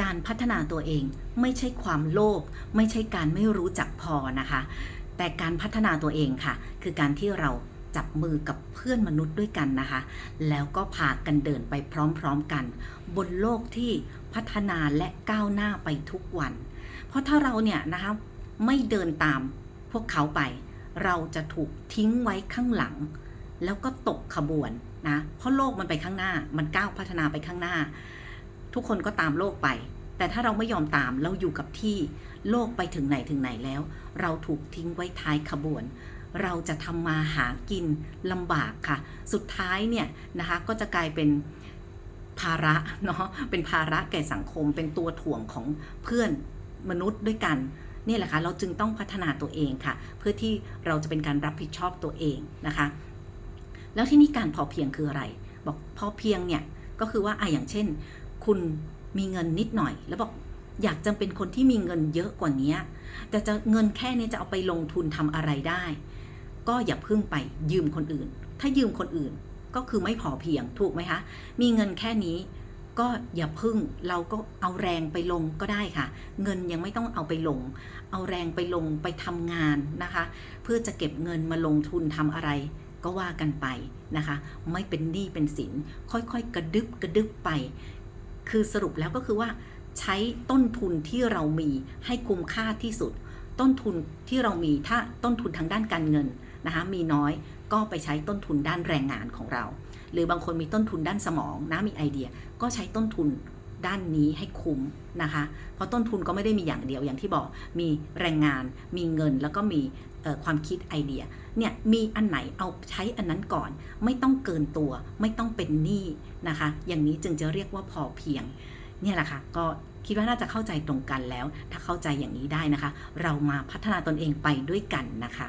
การพัฒนาตัวเองไม่ใช่ความโลภไม่ใช่การไม่รู้จักพอนะคะ แต่การพัฒนาตัวเองค่ะ คือการที่เราจับมือกับเพื่อนมนุษย์ด้วยกันนะคะ แล้วก็พากันเดินไปพร้อมๆกัน บนโลกที่พัฒนาและก้าวหน้าไปทุกวัน เพราะถ้าเราเนี่ยนะคะไม่เดินตามพวกเขาไป เราจะถูกทิ้งไว้ข้างหลัง แล้วก็ตกขบวนนะ เพราะโลกมันไปข้างหน้า มันก้าวพัฒนาไปข้างหน้า ทุกคนก็ตามโลกไป แต่ถ้าเราไม่ยอมตามเราอยู่กับที่โลกไปถึงไหนถึงไหนแล้ว เราถูกทิ้งไว้ท้ายขบวน เราจะทำมาหากินลำบากค่ะ สุดท้ายเนี่ยนะคะก็จะกลายเป็นภาระเนาะเป็นภาระแก่สังคม เป็นตัวถ่วงของเพื่อนมนุษย์ด้วยกันนี่แหละค่ะเราจึงต้องพัฒนาตัวเองค่ะ เพื่อที่เราจะเป็นการรับผิดชอบตัวเองนะคะ แล้วที่นี่การพอเพียงคืออะไร บอกพอเพียงเนี่ยก็คือว่าอะอย่างเช่น คุณมีเงินนิดหน่อย แล้วบอกอยากจะเป็นคนที่มีเงินเยอะกว่านี้แต่จะเงินแค่นี้จะเอาไปลงทุนทำอะไรได้ ก็อย่าพึ่งไปยืมคนอื่น ถ้ายืมคนอื่นก็คือไม่พอเพียงถูกไหมคะ มีเงินแค่นี้ก็อย่าพึ่งเราก็เอาแรงไปลงก็ได้ค่ะ เงินยังไม่ต้องเอาไปลง เอาแรงไปลงไปทำงานนะคะ เพื่อจะเก็บเงินมาลงทุนทำอะไร ก็ว่ากันไปนะคะ ไม่เป็นหนี้เป็นสินค่อยๆ กระดึบกระดึบไป คือสรุปแล้วก็คือว่า ใช้ต้นทุนที่เรามีให้คุ้มค่าที่สุด ต้นทุนที่เรามีถ้าต้นทุนทางด้านการเงินนะคะมีน้อยก็ไปใช้ต้นทุนด้านแรงงานของเรา หรือบางคนมีต้นทุนด้านสมองนะมีไอเดีย ก็ใช้ต้นทุน ด้านนี้ให้คุ้มนะคะ เพราะต้นทุนก็ไม่ได้มีอย่างเดียวอย่างที่บอกมีแรงงาน มีเงินแล้วก็มีความคิดไอเดียเนี่ยมีอันไหนเอาใช้อันนั้นก่อน ไม่ต้องเกินตัว ไม่ต้องเป็นหนี้นะคะ อย่างนี้จึงจะเรียกว่าพอเพียง เนี่ยแหละค่ะก็คิดว่าน่าจะเข้าใจตรงกันแล้ว ถ้าเข้าใจอย่างนี้ได้นะคะ เรามาพัฒนาตนเองไปด้วยกันนะคะ